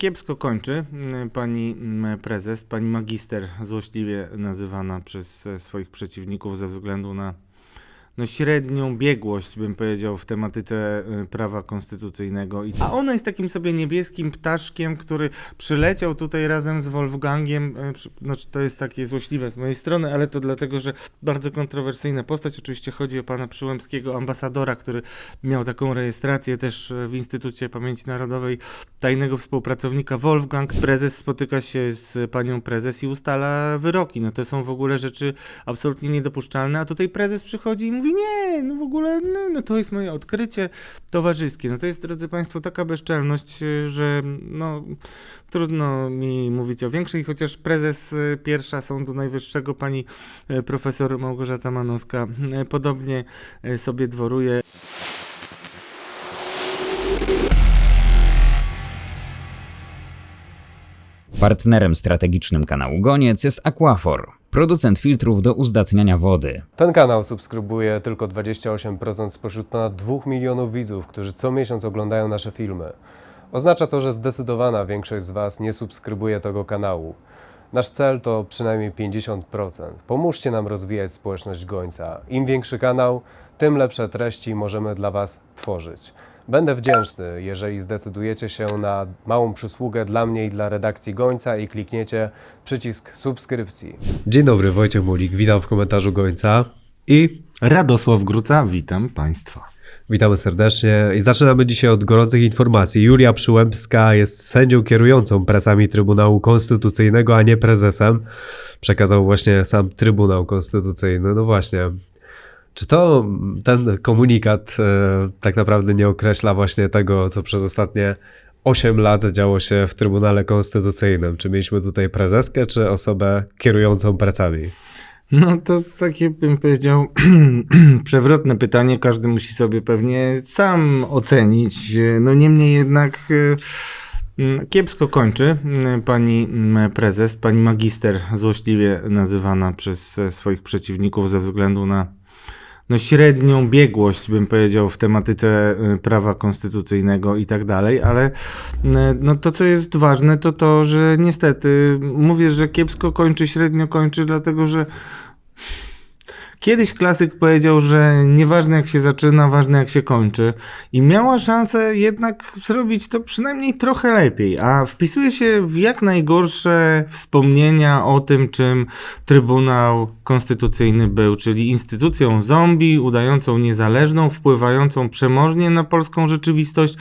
Kiepsko kończy mm, pani mm, prezes, pani magister, złośliwie nazywana przez e, swoich przeciwników ze względu na no, średnią biegłość, bym powiedział, w tematyce e, prawa konstytucyjnego. A ona jest takim sobie niebieskim ptaszkiem, który przyleciał tutaj razem z Wolfgangiem. Znaczy, to jest takie złośliwe z mojej strony, ale to dlatego, że bardzo kontrowersyjna postać. Oczywiście chodzi o pana Przyłębskiego, ambasadora, który miał taką rejestrację też e, w Instytucie Pamięci Narodowej tajnego współpracownika Wolfgang. Prezes spotyka się z panią prezes i ustala wyroki. No to są w ogóle rzeczy absolutnie niedopuszczalne, a tutaj prezes przychodzi i mówi nie, no w ogóle no, no to jest moje odkrycie towarzyskie. No to jest, drodzy państwo, taka bezczelność, y, że no trudno mi mówić o większej, chociaż prezes y, pierwsza Sądu Najwyższego, pani y, profesor Małgorzata Manowska, podobnie sobie dworuje. Partnerem strategicznym kanału Goniec jest Aquafor, producent filtrów do uzdatniania wody. Ten kanał subskrybuje tylko 28% spośród ponad 2 milionów widzów, którzy co miesiąc oglądają nasze filmy. Oznacza to, że zdecydowana większość z Was nie subskrybuje tego kanału. Nasz cel to przynajmniej 50%. Pomóżcie nam rozwijać społeczność gońca. Im większy kanał, tym lepsze treści możemy dla Was tworzyć. Będę wdzięczny, jeżeli zdecydujecie się na małą przysługę dla mnie i dla redakcji Gońca i klikniecie przycisk subskrypcji. Dzień dobry, Wojciech Mulik, witam w komentarzu Gońca i Radosław Gruca, witam państwa. witamy serdecznie. I zaczynamy dzisiaj od gorących informacji. Julia Przyłębska jest sędzią kierującą pracami Trybunału Konstytucyjnego, a nie prezesem. Przekazał właśnie sam Trybunał Konstytucyjny. No właśnie. Czy to ten komunikat e, tak naprawdę nie określa właśnie tego, co przez ostatnie 8 lat działo się w Trybunale Konstytucyjnym? Czy mieliśmy tutaj prezeskę, czy osobę kierującą pracami? No to takie bym powiedział przewrotne pytanie. Każdy musi sobie pewnie sam ocenić. No niemniej jednak e, mm, kiepsko kończy mm, pani mm, prezes, pani magister, złośliwie nazywana przez e, swoich przeciwników ze względu na no, średnią biegłość, bym powiedział, w tematyce e, prawa konstytucyjnego i tak dalej, ale e, no, to, co jest ważne, to to, że niestety mówię, że kiepsko kończy, średnio kończy, dlatego że Kiedyś klasyk powiedział, że nieważne jak się zaczyna, ważne jak się kończy. I miała szansę jednak zrobić to przynajmniej trochę lepiej. A wpisuje się w jak najgorsze wspomnienia o tym, czym Trybunał Konstytucyjny był, czyli instytucją zombie, udającą niezależną, wpływającą przemożnie na polską rzeczywistość.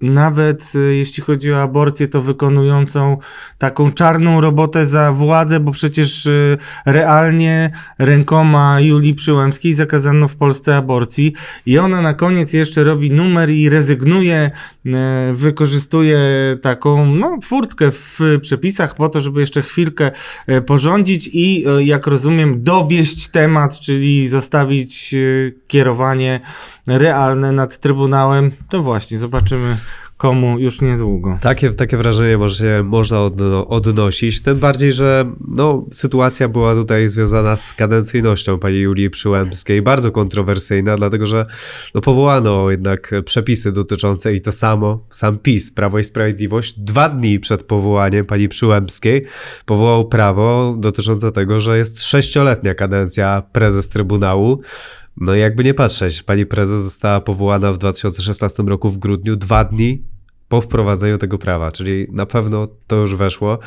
Nawet y, jeśli chodzi o aborcję, to wykonującą taką czarną robotę za władzę, bo przecież y, realnie rękoma Julii Przyłębskiej zakazano w Polsce aborcji i ona na koniec jeszcze robi numer i rezygnuje, e, wykorzystuje taką no, furtkę w przepisach po to, żeby jeszcze chwilkę e, porządzić i e, jak rozumiem dowieść temat, czyli zostawić kierowanie realne nad Trybunałem. To właśnie, zobaczymy komu już niedługo. Takie, takie wrażenie może można odno, odnosić, tym bardziej, że no, sytuacja była tutaj związana z kadencyjnością pani Julii Przyłębskiej, bardzo kontrowersyjna, dlatego że no, powołano jednak przepisy dotyczące i to samo, sam PiS, Prawo i Sprawiedliwość, dwa dni przed powołaniem pani Przyłębskiej powołał prawo dotyczące tego, że jest sześcioletnia kadencja prezes Trybunału, no jakby nie patrzeć, pani prezes została powołana w 2016 roku w grudniu, dwa dni po wprowadzeniu tego prawa, czyli na pewno to już weszło.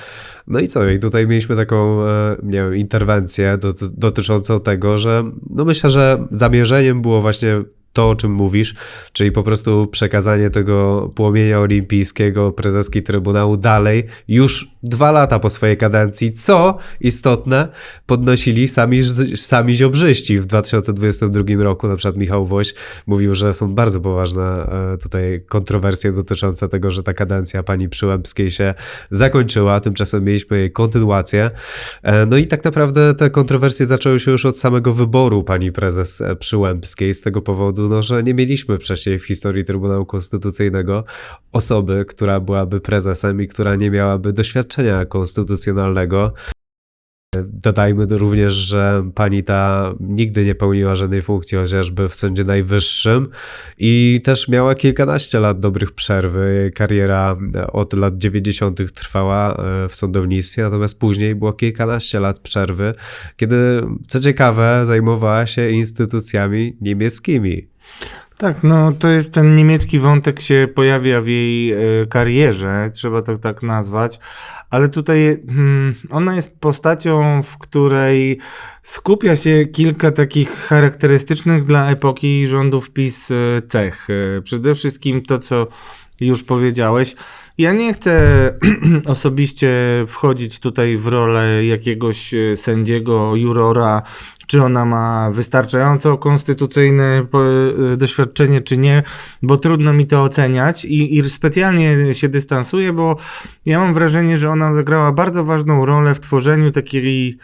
No i co? I tutaj mieliśmy taką, e, nie wiem, interwencję do, dotyczącą tego, że no myślę, że zamierzeniem było właśnie to, o czym mówisz, czyli po prostu przekazanie tego płomienia olimpijskiego prezeski Trybunału dalej, już dwa lata po swojej kadencji, co istotne, podnosili sami, sami ziobrzyści. W 2022 roku, na przykład Michał Woś mówił, że są bardzo poważne e, tutaj kontrowersje dotyczące tego, że ta kadencja pani Przyłębskiej się zakończyła, tymczasem mieliśmy jej kontynuację. E, No i tak naprawdę te kontrowersje zaczęły się już od samego wyboru pani prezes e, Przyłębskiej, z tego powodu, no, że nie mieliśmy wcześniej w historii Trybunału Konstytucyjnego osoby, która byłaby prezesem i która nie miałaby doświadczenia konstytucjonalnego. Dodajmy również, że pani ta nigdy nie pełniła żadnej funkcji, chociażby w Sądzie Najwyższym i też miała kilkanaście lat dobrych przerwy. Kariera od lat 90. trwała e, w sądownictwie, natomiast później było kilkanaście lat przerwy, kiedy, co ciekawe, zajmowała się instytucjami niemieckimi. Tak, no to jest ten niemiecki wątek się pojawia w jej e, karierze, trzeba to tak nazwać, ale tutaj mm, ona jest postacią, w której skupia się kilka takich charakterystycznych dla epoki rządów PiS e, cech. E, Przede wszystkim to, co już powiedziałeś. Ja nie chcę osobiście wchodzić tutaj w rolę jakiegoś e, sędziego, jurora, czy ona ma wystarczająco konstytucyjne e, doświadczenie, czy nie, bo trudno mi to oceniać i, i specjalnie się dystansuję, bo ja mam wrażenie, że ona zagrała bardzo ważną rolę w tworzeniu takiej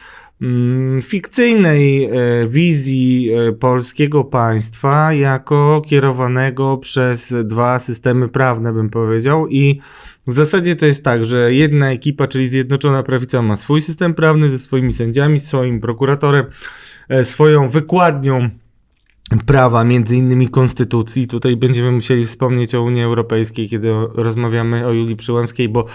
fikcyjnej e, wizji e, polskiego państwa jako kierowanego przez dwa systemy prawne, bym powiedział. I w zasadzie to jest tak, że jedna ekipa, czyli Zjednoczona Prawica, ma swój system prawny ze swoimi sędziami, swoim prokuratorem, e, swoją wykładnią prawa, między innymi konstytucji. Tutaj będziemy musieli wspomnieć o Unii Europejskiej, kiedy rozmawiamy o Julii Przyłębskiej, bo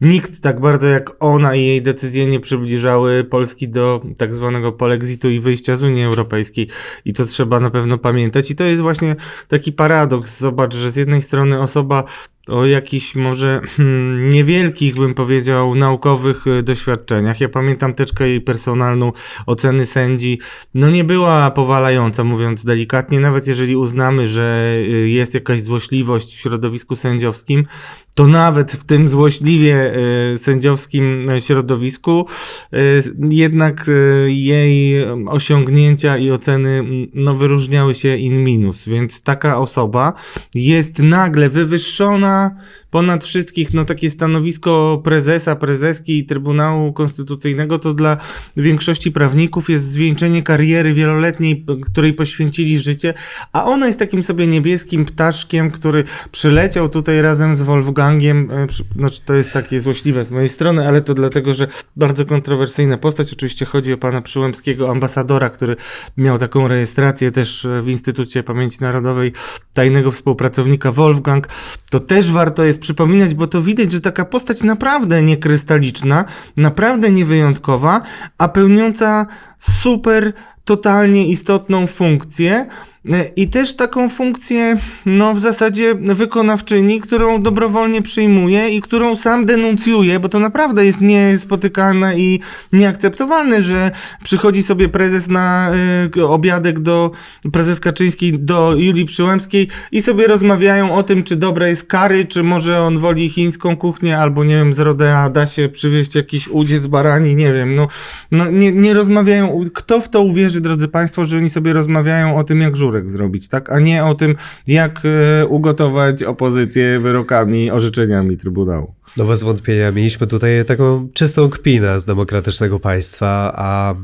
nikt tak bardzo jak ona i jej decyzje nie przybliżały Polski do tak zwanego polexitu i wyjścia z Unii Europejskiej. I to trzeba na pewno pamiętać. I to jest właśnie taki paradoks. Zobacz, że z jednej strony osoba o jakichś może hmm, niewielkich, bym powiedział, naukowych y, doświadczeniach. Ja pamiętam teczkę jej personalną oceny sędzi. No nie była powalająca, mówiąc delikatnie, nawet jeżeli uznamy, że y, jest jakaś złośliwość w środowisku sędziowskim, to nawet w tym złośliwie y, sędziowskim y, środowisku y, jednak jej osiągnięcia i oceny no, wyróżniały się in minus, więc taka osoba jest nagle wywyższona ponad wszystkich, no takie stanowisko prezesa, prezeski Trybunału Konstytucyjnego to dla większości prawników jest zwieńczenie kariery wieloletniej, której poświęcili życie, a ona jest takim sobie niebieskim ptaszkiem, który przyleciał tutaj razem z Wolfgangiem, e, znaczy to jest takie złośliwe z mojej strony, ale to dlatego, że bardzo kontrowersyjna postać, oczywiście chodzi o pana Przyłębskiego, ambasadora, który miał taką rejestrację też e, w Instytucie Pamięci Narodowej, tajnego współpracownika Wolfgang, to też warto jest przypominać, bo to widać, że taka postać naprawdę niekrystaliczna, naprawdę niewyjątkowa, a pełniąca super, totalnie istotną funkcję. E, I też taką funkcję, no w zasadzie wykonawczyni, którą dobrowolnie przyjmuje i którą sam denuncjuje, bo to naprawdę jest niespotykane i nieakceptowalne, że przychodzi sobie prezes na y, obiadek do, prezes Kaczyński do Julii Przyłębskiej i sobie rozmawiają o tym, czy dobre jest kary, czy może on woli chińską kuchnię, albo nie wiem, z Rodea da się przywieźć jakiś udziec barani, nie wiem, no, no nie, nie rozmawiają, kto w to uwierzy, drodzy Państwo, że oni sobie rozmawiają o tym, jak zrobić, tak, a nie o tym, jak e, ugotować opozycję wyrokami, orzeczeniami Trybunału. No bez wątpienia mieliśmy tutaj taką czystą kpinę z demokratycznego państwa, a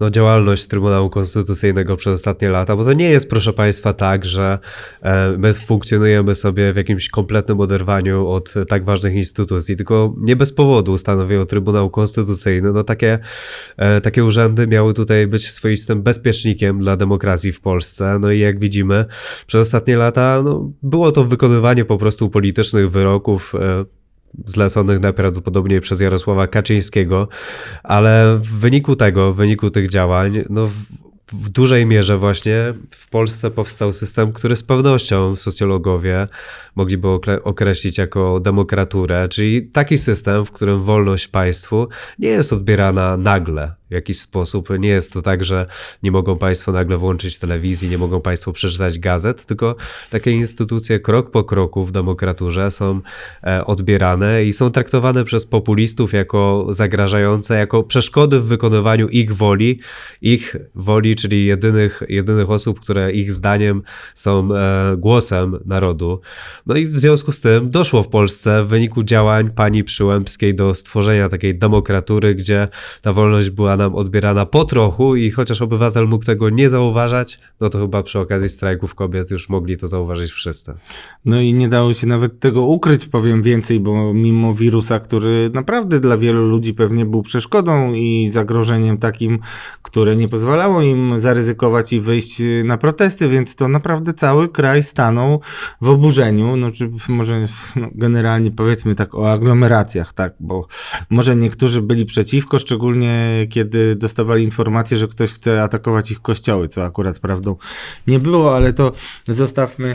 no, działalność Trybunału Konstytucyjnego przez ostatnie lata, bo to nie jest, proszę Państwa, tak, że e, my funkcjonujemy sobie w jakimś kompletnym oderwaniu od e, tak ważnych instytucji, tylko nie bez powodu stanowią Trybunał Konstytucyjny. No takie, e, takie urzędy miały tutaj być swoistym bezpiecznikiem dla demokracji w Polsce. No i jak widzimy, przez ostatnie lata no, było to wykonywanie po prostu politycznych wyroków. Zleconych najprawdopodobniej przez Jarosława Kaczyńskiego, ale w wyniku tego, w wyniku tych działań, no w, dużej mierze właśnie w Polsce powstał system, który z pewnością socjologowie mogliby okre- określić jako demokraturę, czyli taki system, w którym wolność państwu nie jest odbierana nagle w jakiś sposób. Nie jest to tak, że nie mogą państwo nagle włączyć telewizji, nie mogą państwo przeczytać gazet, tylko takie instytucje krok po kroku w demokraturze są e, odbierane i są traktowane przez populistów jako zagrażające, jako przeszkody w wykonywaniu ich woli, ich woli, czyli jedynych, jedynych osób, które ich zdaniem są e, głosem narodu. No i w związku z tym doszło w Polsce w wyniku działań pani Przyłębskiej do stworzenia takiej demokratury, gdzie ta wolność była nam odbierana po trochu i chociaż obywatel mógł tego nie zauważać, no to chyba przy okazji strajków kobiet już mogli to zauważyć wszyscy. No i nie dało się nawet tego ukryć, powiem więcej, bo mimo wirusa, który naprawdę dla wielu ludzi pewnie był przeszkodą i zagrożeniem takim, które nie pozwalało im zaryzykować i wyjść na protesty, więc to naprawdę cały kraj stanął w oburzeniu, no czy może no, generalnie powiedzmy tak o aglomeracjach, tak, bo może niektórzy byli przeciwko, szczególnie kiedy dostawali informację, że ktoś chce atakować ich kościoły, co akurat prawdą nie było, ale to zostawmy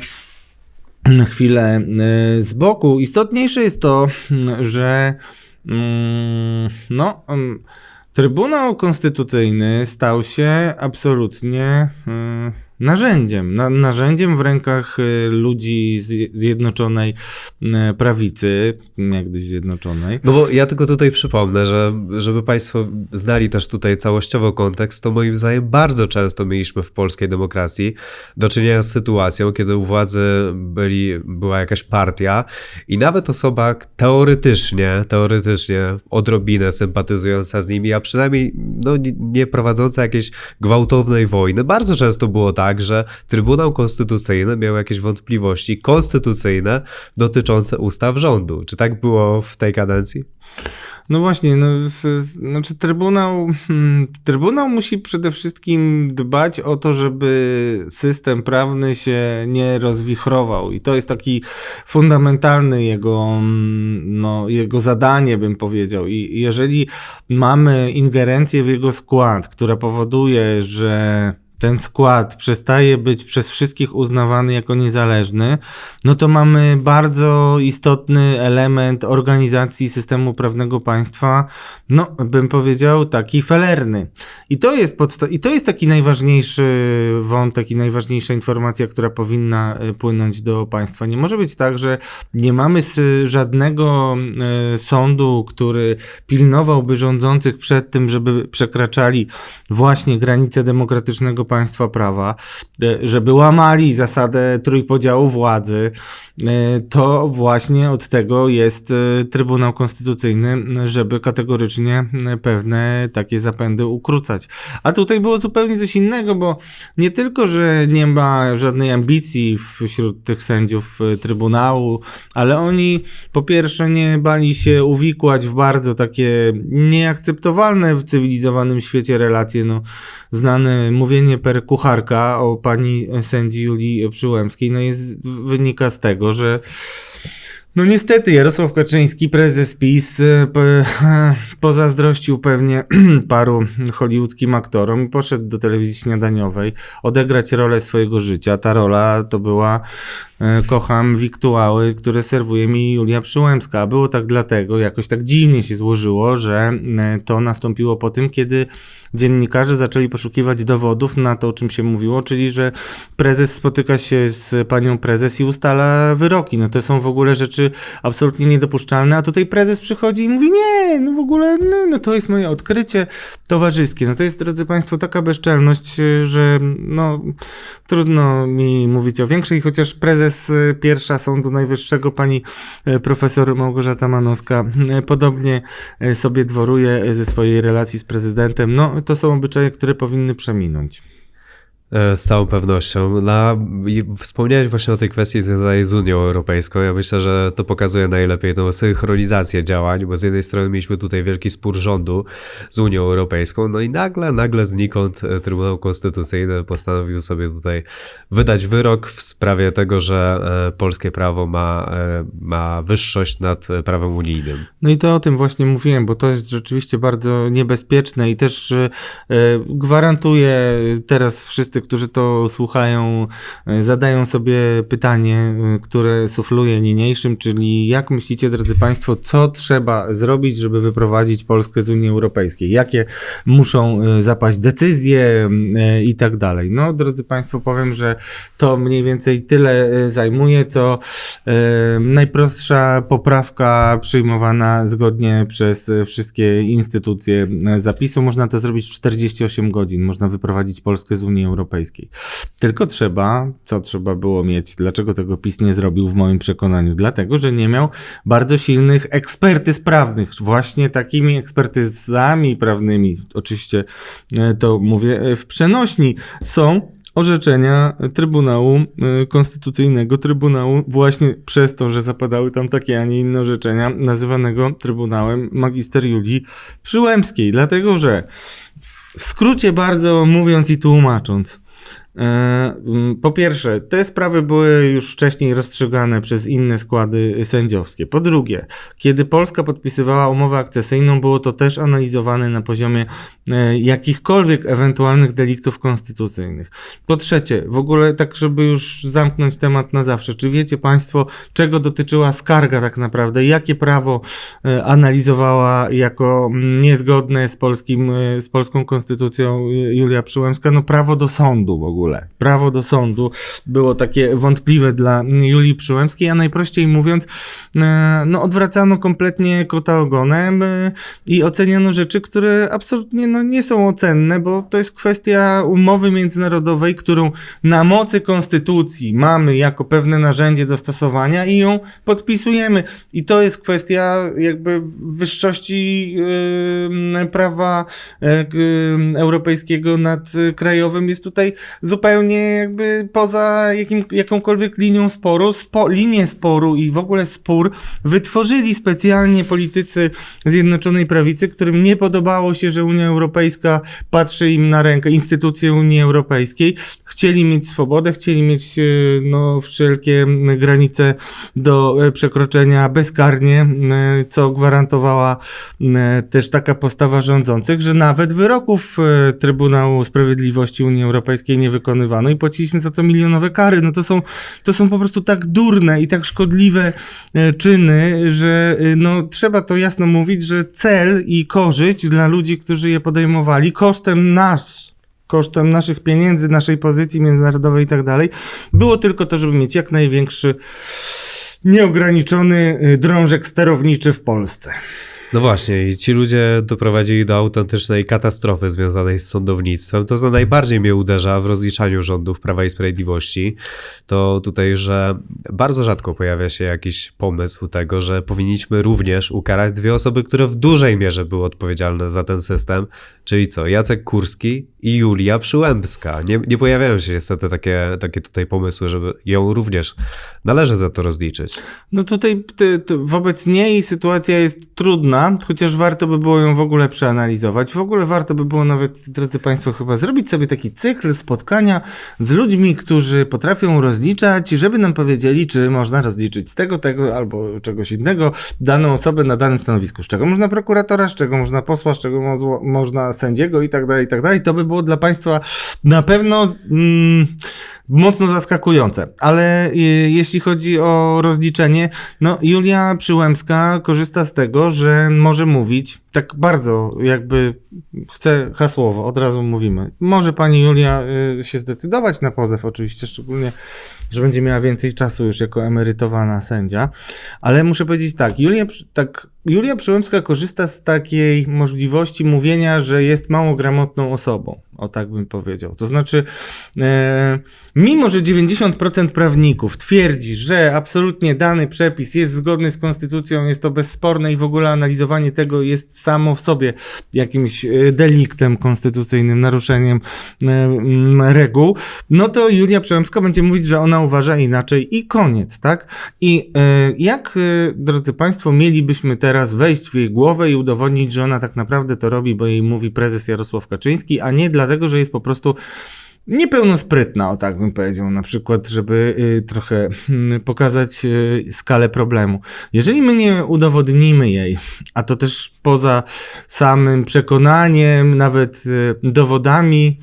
na chwilę y, z boku. Istotniejsze jest to, że mm, no, mm, Trybunał Konstytucyjny stał się absolutnie y, narzędziem. Na, narzędziem w rękach y, ludzi z Zjednoczonej y, Prawicy, niegdyś Zjednoczonej. No bo ja tylko tutaj przypomnę, że żeby Państwo znali też tutaj całościowo kontekst, to moim zdaniem bardzo często mieliśmy w polskiej demokracji do czynienia z sytuacją, kiedy u władzy byli, była jakaś partia i nawet osoba teoretycznie, teoretycznie odrobinę sympatyzująca z nimi, a przynajmniej no, nie- nie prowadząca jakiejś gwałtownej wojny. Bardzo często było tak, że Trybunał Konstytucyjny miał jakieś wątpliwości konstytucyjne dotyczące ustaw rządu. Czy tak było w tej kadencji? No właśnie, no, znaczy Trybunał, hmm, Trybunał musi przede wszystkim dbać o to, żeby system prawny się nie rozwichrował i to jest taki fundamentalny jego, mm, no, jego zadanie, bym powiedział. I jeżeli mamy ingerencję w jego skład, która powoduje, że ten skład przestaje być przez wszystkich uznawany jako niezależny, no to mamy bardzo istotny element organizacji systemu prawnego państwa, no bym powiedział taki felerny. I to jest podsta- i to jest taki najważniejszy wątek i najważniejsza informacja, która powinna e, płynąć do państwa. Nie może być tak, że nie mamy żadnego e, sądu, który pilnowałby rządzących przed tym, żeby przekraczali właśnie granice demokratycznego państwa prawa, e, żeby łamali zasadę trójpodziału władzy, e, to właśnie od tego jest e, Trybunał Konstytucyjny, żeby kategorycznie pewne takie zapędy ukrócać. A tutaj było zupełnie coś innego, bo nie tylko, że nie ma żadnej ambicji wśród tych sędziów Trybunału, ale oni po pierwsze nie bali się uwikłać w bardzo takie nieakceptowalne w cywilizowanym świecie relacje, no znane mówienie per kucharka o pani sędzi Julii Przyłębskiej, no jest, wynika z tego, że no niestety Jarosław Kaczyński, prezes PiS, e, po, pozazdrościł pewnie paru hollywoodzkim aktorom i poszedł do telewizji śniadaniowej odegrać rolę swojego życia. Ta rola to była e, Kocham wiktuały, które serwuje mi Julia Przyłębska. Było tak dlatego, jakoś tak dziwnie się złożyło, że e, to nastąpiło po tym, kiedy dziennikarze zaczęli poszukiwać dowodów na to, o czym się mówiło, czyli że prezes spotyka się z panią prezes i ustala wyroki. No to są w ogóle rzeczy absolutnie niedopuszczalne, a tutaj prezes przychodzi i mówi nie, no w ogóle no, no to jest moje odkrycie towarzyskie. No to jest, drodzy państwo, taka bezczelność, y, że no trudno mi mówić o większej, chociaż prezes y, pierwsza Sądu Najwyższego, pani y, profesor Małgorzata Manowska, y, podobnie sobie dworuje ze swojej relacji z prezydentem. No to są obyczaje, które powinny przeminąć. E, Z całą pewnością. Na, wspomniałeś właśnie o tej kwestii związanej z Unią Europejską. Ja myślę, że to pokazuje najlepiej tą synchronizację działań, bo z jednej strony mieliśmy tutaj wielki spór rządu z Unią Europejską, no i nagle, nagle znikąd e, Trybunał Konstytucyjny postanowił sobie tutaj wydać wyrok w sprawie tego, że e, polskie prawo ma, ma wyższość nad prawem unijnym. No i to o tym właśnie mówiłem, bo to jest rzeczywiście bardzo niebezpieczne i też e, gwarantuję teraz wszyscy, którzy to słuchają, e, zadają sobie pytanie, e, które sufluję niniejszym, czyli jak myślicie, drodzy Państwo, co trzeba zrobić, żeby wyprowadzić Polskę z Unii Europejskiej? Jakie muszą e, zapaść decyzje i tak dalej? No, drodzy Państwo, powiem, że to mniej więcej tyle zajmuje, co najprostsza poprawka przyjmowana zgodnie przez wszystkie instytucje zapisu. Można to zrobić w 48 godzin. Można wyprowadzić Polskę z Unii Europejskiej. Europejskiej. Tylko trzeba, co trzeba było mieć, dlaczego tego PiS nie zrobił w moim przekonaniu? Dlatego, że nie miał bardzo silnych ekspertyz prawnych, właśnie takimi ekspertyzami prawnymi, oczywiście e, to mówię e, w przenośni, są orzeczenia Trybunału e, Konstytucyjnego, Trybunału właśnie przez to, że zapadały tam takie, a nie inne orzeczenia, nazywanego Trybunałem Magister Julii Przyłębskiej. Dlatego, że w skrócie bardzo mówiąc i tłumacząc, po pierwsze, te sprawy były już wcześniej rozstrzygane przez inne składy sędziowskie. Po drugie, kiedy Polska podpisywała umowę akcesyjną, było to też analizowane na poziomie e, jakichkolwiek ewentualnych deliktów konstytucyjnych. Po trzecie, w ogóle tak, żeby już zamknąć temat na zawsze, czy wiecie Państwo, czego dotyczyła skarga tak naprawdę? Jakie prawo e, analizowała jako mm, niezgodne z, polskim, e, z polską konstytucją e, Julia Przyłębska? No prawo do sądu w ogóle. Prawo do sądu było takie wątpliwe dla Julii Przyłębskiej, a najprościej mówiąc, e, no odwracano kompletnie kota ogonem e, i oceniano rzeczy, które absolutnie no, nie są ocenne, bo to jest kwestia umowy międzynarodowej, którą na mocy konstytucji mamy jako pewne narzędzie do stosowania i ją podpisujemy. I to jest kwestia jakby wyższości yy, prawa k- europejskiego nad krajowym jest tutaj zupełnie jakby poza jakim, jakąkolwiek linią sporu. Spo, linię sporu i w ogóle spór wytworzyli specjalnie politycy Zjednoczonej Prawicy, którym nie podobało się, że Unia Europejska patrzy im na rękę, instytucje Unii Europejskiej. Chcieli mieć swobodę, chcieli mieć e, no, wszelkie granice do e, przekroczenia bezkarnie, e, co gwarantowała też taka postawa rządzących, że nawet wyroków Trybunału Sprawiedliwości Unii Europejskiej nie wykonywano i płaciliśmy za to milionowe kary. No to są, to są po prostu tak durne i tak szkodliwe e, czyny, że e, no, trzeba to jasno mówić, że cel i korzyść dla ludzi, którzy je podejmowali kosztem nas, kosztem naszych pieniędzy, naszej pozycji międzynarodowej i tak dalej, było tylko to, żeby mieć jak największy nieograniczony y, drążek sterowniczy w Polsce. No właśnie, i ci ludzie doprowadzili do autentycznej katastrofy związanej z sądownictwem. To, co najbardziej mnie uderza w rozliczaniu rządów Prawa i Sprawiedliwości, to tutaj, że bardzo rzadko pojawia się jakiś pomysł tego, że powinniśmy również ukarać dwie osoby, które w dużej mierze były odpowiedzialne za ten system, czyli co, Jacek Kurski i Julia Przyłębska. Nie, nie pojawiają się niestety takie, takie tutaj pomysły, żeby ją również należy za to rozliczyć. No tutaj ty, ty, wobec niej sytuacja jest trudna, chociaż warto by było ją w ogóle przeanalizować. W ogóle warto by było nawet, drodzy Państwo, chyba zrobić sobie taki cykl spotkania z ludźmi, którzy potrafią rozliczać, żeby nam powiedzieli, czy można rozliczyć z tego, tego albo czegoś innego daną osobę na danym stanowisku. Z czego można prokuratora, z czego można posła, z czego mo- można sędziego i tak dalej, i tak dalej. To by było dla Państwa na pewno mm, mocno zaskakujące. Ale y, jeśli chodzi o rozliczenie, no Julia Przyłębska korzysta z tego, że może mówić tak bardzo jakby chce hasłowo, od razu mówimy. Może pani Julia y, się zdecydować na pozew, oczywiście, szczególnie, że będzie miała więcej czasu już jako emerytowana sędzia, ale muszę powiedzieć tak, Julia, tak, Julia Przyłębska korzysta z takiej możliwości mówienia, że jest mało gramotną osobą, o tak bym powiedział. To znaczy, e, mimo że 90% prawników twierdzi, że absolutnie dany przepis jest zgodny z konstytucją, jest to bezsporne i w ogóle analizowanie tego jest samo w sobie jakimś e, deliktem konstytucyjnym, naruszeniem e, reguł, no to Julia Przyłębska będzie mówić, że ona uważa inaczej i koniec, tak? I e, jak, e, drodzy Państwo, mielibyśmy teraz wejść w jej głowę i udowodnić, że ona tak naprawdę to robi, bo jej mówi prezes Jarosław Kaczyński, a nie dlatego, że jest po prostu niepełnosprytna, o tak bym powiedział, na przykład, żeby y, trochę mm, pokazać y, skalę problemu. Jeżeli my nie udowodnimy jej, a to też poza samym przekonaniem, nawet y, dowodami,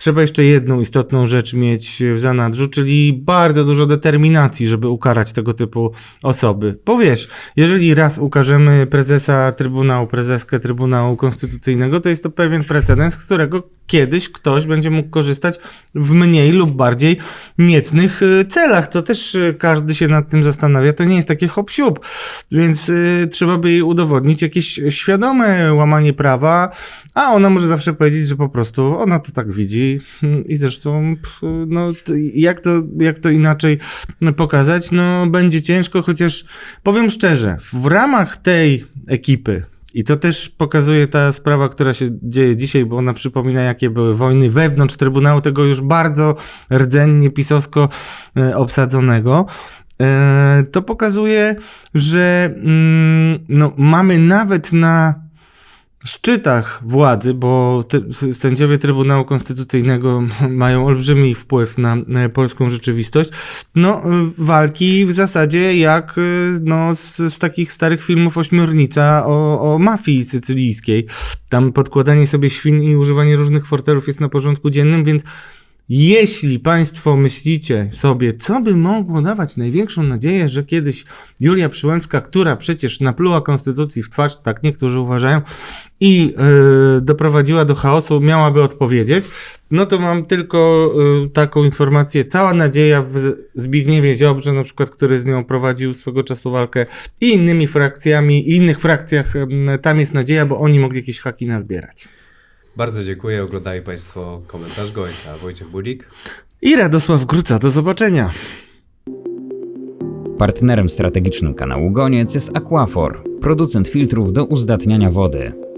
trzeba jeszcze jedną istotną rzecz mieć w zanadrzu, czyli bardzo dużo determinacji, żeby ukarać tego typu osoby. Bo wiesz, jeżeli raz ukażemy prezesa Trybunału, prezeskę Trybunału Konstytucyjnego, to jest to pewien precedens, z którego kiedyś ktoś będzie mógł korzystać w mniej lub bardziej niecnych y, celach. To też y, każdy się nad tym zastanawia. To nie jest takie hop siup. Więc y, trzeba by jej udowodnić jakieś świadome łamanie prawa, a ona może zawsze powiedzieć, że po prostu ona to tak widzi i, i zresztą no, jak, to, jak to inaczej pokazać, no będzie ciężko, chociaż powiem szczerze, w ramach tej ekipy i to też pokazuje ta sprawa, która się dzieje dzisiaj, bo ona przypomina, jakie były wojny wewnątrz Trybunału, tego już bardzo rdzennie, pisowsko e, obsadzonego. E, To pokazuje, że mm, no, mamy nawet na szczytach władzy, bo ty, sędziowie Trybunału Konstytucyjnego mają olbrzymi wpływ na e, polską rzeczywistość, no e, walki w zasadzie jak e, no, z, z takich starych filmów Ośmiornica o, o mafii sycylijskiej. Tam podkładanie sobie świn i używanie różnych fortelów jest na porządku dziennym, więc jeśli Państwo myślicie sobie, co by mogło dawać największą nadzieję, że kiedyś Julia Przyłębska, która przecież napluła konstytucji w twarz, tak niektórzy uważają, i yy, doprowadziła do chaosu, miałaby odpowiedzieć, no to mam tylko yy, taką informację. Cała nadzieja w Zbigniewie Ziobrze, na przykład, który z nią prowadził swego czasu walkę i innymi frakcjami, i innych frakcjach, yy, tam jest nadzieja, bo oni mogli jakieś haki nazbierać. Bardzo dziękuję. Oglądali Państwo komentarz Gońca. Wojciech Bulik. I Radosław Gruca, do zobaczenia. Partnerem strategicznym kanału Goniec jest Aquafor, producent filtrów do uzdatniania wody.